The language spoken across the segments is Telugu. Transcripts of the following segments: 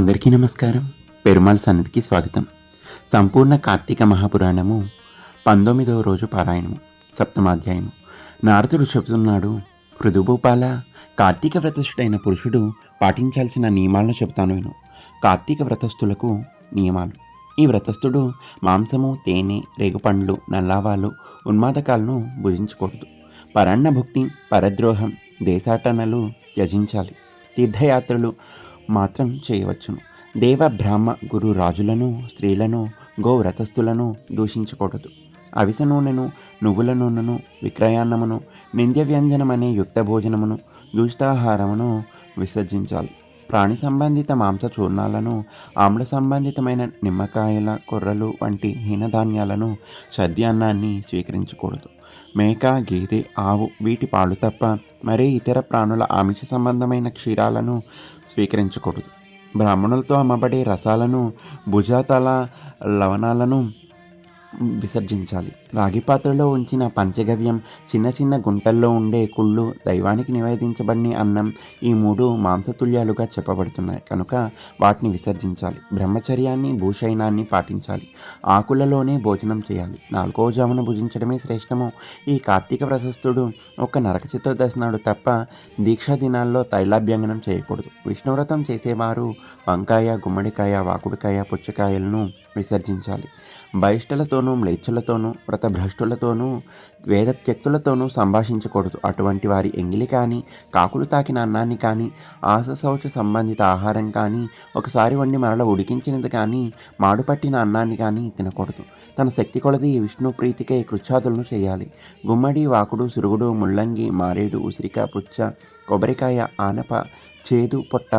అందరికీ నమస్కారం. పెరుమాళ్ సన్నిధికి స్వాగతం. సంపూర్ణ కార్తీక మహాపురాణము పంతొమ్మిదవ రోజు పారాయణము సప్తమాధ్యాయము. నారదుడు చెబుతున్నాడు మృదుభూపాల కార్తీక వ్రతస్థుడైన పురుషుడు పాటించాల్సిన నియమాలను చెబుతాను విను. కార్తీక వ్రతస్థులకు నియమాలు. ఈ వ్రతస్థుడు మాంసము తేనె రేగుపండ్లు నల్లావాలు ఉన్మాదకాలను భుజించకూడదు. పరాన్న భుక్తి పరద్రోహం దేశాటనలు త్యజించాలి. తీర్థయాత్రలు మాత్రం చేయవచ్చును. దేవ బ్రాహ్మ గురు రాజులను స్త్రీలను గోవ్రతస్థులను దూషించకూడదు. అవిసె నూనెను నువ్వుల నూనెను విక్రయాన్నమును నింద్య వ్యంజనమనే యుక్త భోజనమును దూషితాహారమును విసర్జించాలి. ప్రాణి సంబంధిత మాంస చూర్ణాలను ఆమ్ల సంబంధితమైన నిమ్మకాయల కొర్రలు వంటి హీనధాన్యాలను సద్యాన్నాన్ని స్వీకరించకూడదు. మేక గేదె ఆవు వీటి పాలు తప్ప మరే ఇతర ప్రాణుల ఆమిష సంబంధమైన క్షీరాలను స్వీకరించకూడదు. బ్రాహ్మణులతో అమ్మబడే రసాలను భుజాతల లవణాలను విసర్జించాలి. రాగి పాత్రలో ఉంచిన పంచగవ్యం చిన్న చిన్న గుంటల్లో ఉండే కుళ్ళు దైవానికి నివేదించబడిన అన్నం ఈ మూడు మాంసతుల్యాలుగా చెప్పబడుతున్నాయి. కనుక వాటిని విసర్జించాలి. బ్రహ్మచర్యాన్ని భూషైనాన్ని పాటించాలి. ఆకులలోనే భోజనం చేయాలి. నాలుగో జామున భుజించడమే శ్రేష్టము. ఈ కార్తీక ప్రశస్తుడు ఒక నరక చతుర్దశి నాడు తప్ప దీక్షా దినాల్లో తైలాభ్యంగనం చేయకూడదు. విష్ణువ్రతం చేసేవారు వంకాయ గుమ్మడికాయ వాకుడికాయ పుచ్చకాయలను విసర్జించాలి. బహిష్టలతోనూ మ్లేచ్చులతోనూ మతభ్రష్టులతోనూ వేదత్యక్తులతోనూ సంభాషించకూడదు. అటువంటి వారి ఎంగిలి కానీ కాకులు తాకిన అన్నాన్ని కానీ ఆశశౌచ సంబంధిత ఆహారం కానీ ఒకసారి వండి మరల ఉడికించినది కానీ మాడుపట్టిన అన్నాన్ని కానీ తినకూడదు. తన శక్తి కొలది విష్ణు ప్రీతికే కృచ్ఛాదులను చేయాలి. గుమ్మడి వాకుడు సురుగుడు ముల్లంగి మారేడు ఉసిరిక పుచ్చ కొబ్బరికాయ ఆనప చేదు పొట్ట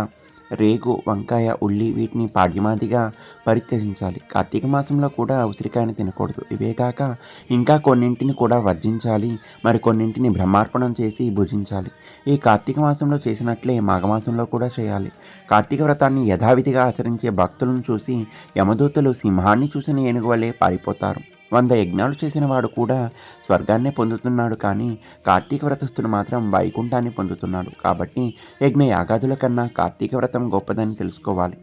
రేగు వంకాయ ఉల్లి వీటిని పాడ్యమాదిగా పరిత్యజించాలి. కార్తీక మాసంలో కూడా ఉసిరికాయని తినకూడదు. ఇవే కాక ఇంకా కొన్నింటిని కూడా వర్జించాలి. మరి కొన్నింటిని బ్రహ్మార్పణం చేసి భుజించాలి. ఈ కార్తీక మాసంలో చేసినట్లే మాఘమాసంలో కూడా చేయాలి. కార్తీక వ్రతాన్ని యథావిధిగా ఆచరించే భక్తులను చూసి యమదూతలు సింహాన్ని చూసిన ఏనుగు వలె పారిపోతారు. వంద యజ్ఞాలు చేసిన వాడు కూడా స్వర్గాన్నే పొందుతున్నాడు కానీ కార్తీక వ్రతస్థుడు మాత్రం వైకుంఠాన్ని పొందుతున్నాడు. కాబట్టి యజ్ఞ యాగాదుల కన్నా కార్తీక వ్రతం గొప్పదని తెలుసుకోవాలి.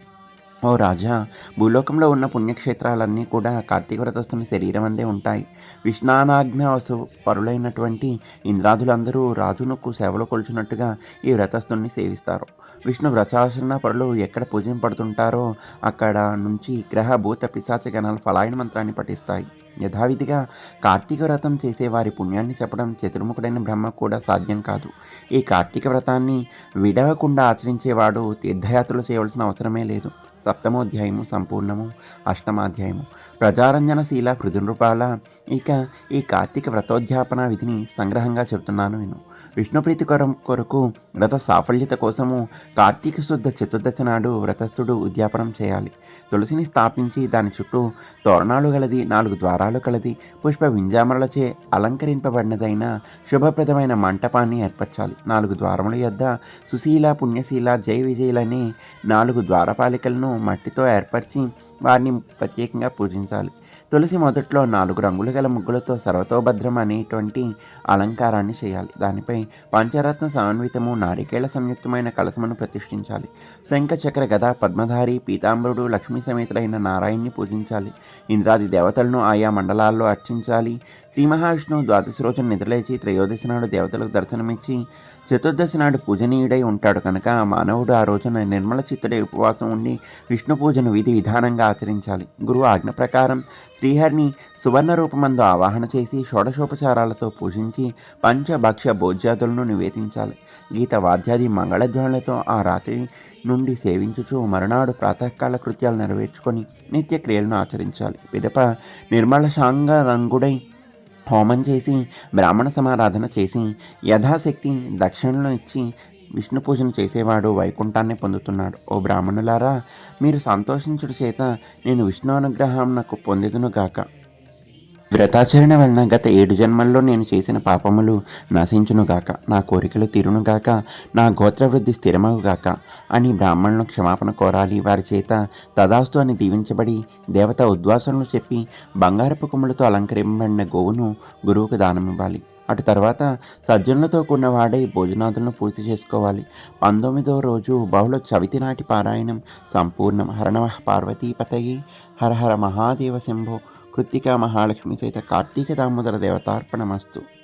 ఓ రాజా భూలోకంలో ఉన్న పుణ్యక్షేత్రాలన్నీ కూడా కార్తీక వ్రతస్థుని శరీరం అందే ఉంటాయి. విష్ణానాజ్ఞ వసు పరులైనటువంటి ఇంద్రాదులందరూ రాజునకు సేవలు కొలుచున్నట్టుగా ఈ వ్రతస్థుని సేవిస్తారు. విష్ణు వ్రతాచరణ పరులు ఎక్కడ పూజింపడుతుంటారో అక్కడ నుంచి గ్రహ భూత పిశాచ గణాల ఫలాయన మంత్రాన్ని పఠిస్తాయి. యథావిధిగా కార్తీక వ్రతం చేసే వారి పుణ్యాన్ని చెప్పడం చతుర్ముఖుడైన బ్రహ్మ కూడా సాధ్యం కాదు. ఈ కార్తీక వ్రతాన్ని విడవకుండా ఆచరించేవాడు తీర్థయాత్రలు చేయవలసిన అవసరమే లేదు. సప్తమోధ్యాయము సంపూర్ణము అష్టమాధ్యాయము. ప్రజారంజనశీల కృతినృపాల ఇక ఈ కార్తీక వ్రతోధ్యాపన విధిని సంగ్రహంగా చెబుతున్నాను నేను విష్ణుప్రీతి కొరకు వ్రత సాఫల్యత కోసము కార్తీక శుద్ధ చతుర్దశి నాడు వ్రతస్థుడు ఉద్యాపనం చేయాలి. తులసిని స్థాపించి దాని చుట్టూ తోరణాలు గలది నాలుగు ద్వారాలు కలది పుష్ప వింజామరలచే అలంకరింపబడినదైన శుభప్రదమైన మంటపాన్ని ఏర్పరచాలి. నాలుగు ద్వారముల యొద్ద సుశీల పుణ్యశీల జై విజయులని నాలుగు ద్వారపాలికలను మట్టితో ఏర్పరిచి వారిని ప్రత్యేకంగా పూజించాలి. తులసి మొదట్లో నాలుగు రంగులు గల ముగ్గులతో సర్వతోభద్రం అనేటువంటి అలంకారాన్ని చేయాలి. దానిపై పంచరత్న సమన్వితము నారికేళ సంయుక్తమైన కలసమును ప్రతిష్ఠించాలి. శంఖ చక్ర గద పద్మధారి పీతాంబరుడు లక్ష్మీ సమేతులైన నారాయణ్ణి పూజించాలి. ఇంద్రాది దేవతలను ఆయా మండలాల్లో అర్చించాలి. శ్రీ మహావిష్ణువు ద్వాదశి రోజున నిద్రలేచి త్రయోదశి నాడు దేవతలకు దర్శనమిచ్చి చతుర్దశి నాడు పూజనీయుడై ఉంటాడు కనుక మానవుడు ఆ రోజున నిర్మల చిత్తుడై ఉపవాసం ఉండి విష్ణు పూజను విధి విధానంగా ఆచరించాలి. గురువు ఆజ్ఞ ప్రకారం శ్రీహరిని సువర్ణ రూపమందు ఆవాహన చేసి షోడశోపచారాలతో పూజించి పంచభక్ష భోజ్యాదులను నివేదించాలి. గీత వాద్యాది మంగళధ్వనులతో ఆ రాత్రి నుండి సేవించుచు మరునాడు ప్రాతకాల కృత్యాలు నెరవేర్చుకొని నిత్య క్రియలను ఆచరించాలి. పిదప నిర్మల శాంగ రంగుడై హోమం చేసి బ్రాహ్మణ సమారాధన చేసి యథాశక్తి దక్షిణలను ఇచ్చి విష్ణు పూజను చేసేవాడు వైకుంఠాన్ని పొందుతున్నాడు. ఓ బ్రాహ్మణులారా మీరు సంతోషించుడు చేత నేను విష్ణు అనుగ్రహం నాకు పొందిదునుగాక వ్రతాచరణ వలన గత ఏడు జన్మల్లో నేను చేసిన పాపములు నశించునుగాక నా కోరికలు తీరునుగాక నా గోత్రవృద్ధి స్థిరమగుగాక అని బ్రాహ్మణులను క్షమాపణ కోరాలి. వారి చేత తదాస్తు అని దీవించబడి దేవత ఉద్వాసనలు చెప్పి బంగారపు కొమ్ములతో అలంకరింపబడిన గోవును గురువుకు దానమివ్వాలి. అటు తర్వాత సజ్జనులతో కూడినవాడై భోజనాదులను పూర్తి చేసుకోవాలి. పంతొమ్మిదవ రోజు బహుళ చవితి నాటి పారాయణం సంపూర్ణం హరణమ పార్వతీపతయి. హర హర మహాదేవ శంభో. కృత్తికా మహాలక్ష్మి సహిత కార్తీక దామోదర దేవతార్పణమస్తు.